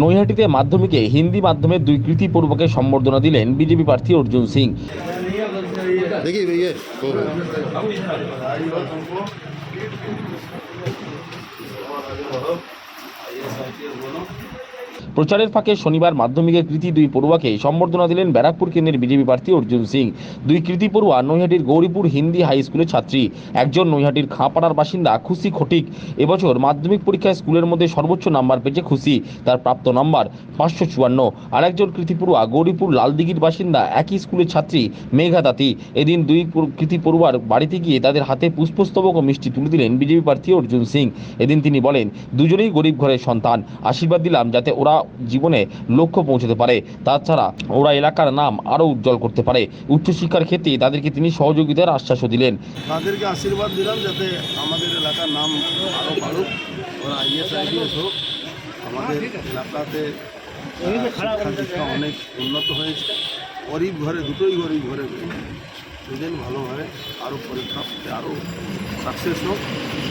নৈহাটিতে মাধ্যমিকে হিন্দি মাধ্যমে দুই কৃতি পূর্বকে সম্বর্ধনা দিলেন বিজেপি প্রার্থী অর্জুন সিং। দেখি প্রচারের ফাঁকে শনিবার মাধ্যমিকের কৃতি দুই পড়ুয়াকে সম্বর্ধনা দিলেন ব্যারাকপুর কেন্দ্রের বিজেপি প্রার্থী অর্জুন সিং। দুই কৃতি পড়ুয়া নৈহাটির গৌরীপুর হিন্দি হাই স্কুলের ছাত্রী। একজন নৈহাটির খাঁপাড়ার বাসিন্দা খুশি খটিক। এবছর মাধ্যমিক পরীক্ষায় স্কুলের মধ্যে সর্বোচ্চ নাম্বার পেয়েছে খুশি। তার প্রাপ্ত নাম্বার পাঁচশো চুয়ান্ন। আরেকজন কৃতি পড়ুয়া গৌরীপুর লালদিঘির বাসিন্দা একই স্কুলের ছাত্রী মেঘা তাঁতি এদিন দুই কৃতি পড়ুয়ার বাড়িতে গিয়ে তাদের হাতে পুষ্পস্তবক ও মিষ্টি তুলে দিলেন বিজেপি প্রার্থী অর্জুন সিং। এদিন তিনি বলেন, দুজনেই গরিব ঘরের সন্তান। আশীর্বাদ দিলাম যাতে ওরা জীবনে লক্ষ্য পৌঁছতে পারে। তাছাড়া ওরা এলাকার নাম আরও উজ্জ্বল করতে পারে। উচ্চশিক্ষার ক্ষেত্রে তাদেরকে তিনি সহযোগিতার আশ্বাসও দিলেন। তাদেরকে আশীর্বাদ দিলাম যাতে আমাদের এলাকার নাম আরও বাড়ুক। ওরা আইএস আইডিএস হোক। আমাদের এলাকাতে অনেক উন্নত হয়েছে। গরিব ঘরে দুটোই গরিব ঘরে দুদিন ভালোভাবে আরও পরীক্ষা আরও সাকসেস হোক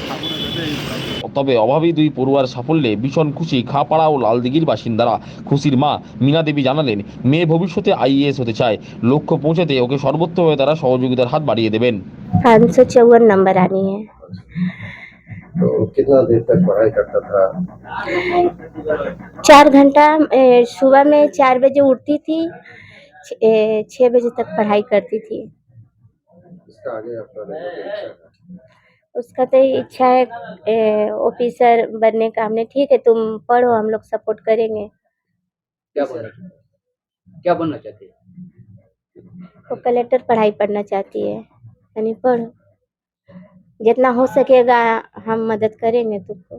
ঠাকুরের কাছে এই প্রার্থনা। তবে অভাবী দুই পড়ুয়ার সাফল্যে ভীষণ খুশি খাপাড়া ও লালদিঘির বাসিন্দারা খুশির মা মীনা দেবী জানালেন মেয়ে ভবিষ্যতে আইএএস হতে চায় লক্ষ্য পৌঁছাতে ওকে সর্বোত্তভাবে তারা সহযোগিতার হাত বাড়িয়ে দেবেন पाँच सौ चौवन नंबर आनी है तो कितना देर तक पढ़ाई करता था चार घंटा ए, सुबह में चार बजे उठती थी छ- ए, छः बजे तक पढ़ाई करती थी इसका आगे आपका है उसका तो इच्छा है ऑफिसर बनने का। हमने ठीक है तुम पढ़ो हम लोग सपोर्ट करेंगे। क्या बनना क्या बनना चाहती है? वो कलेक्टर पढ़ाई पढ़ना चाहती है। यानी पढ़ो। जितना हो सकेगा हम मदद करेंगे तुमको।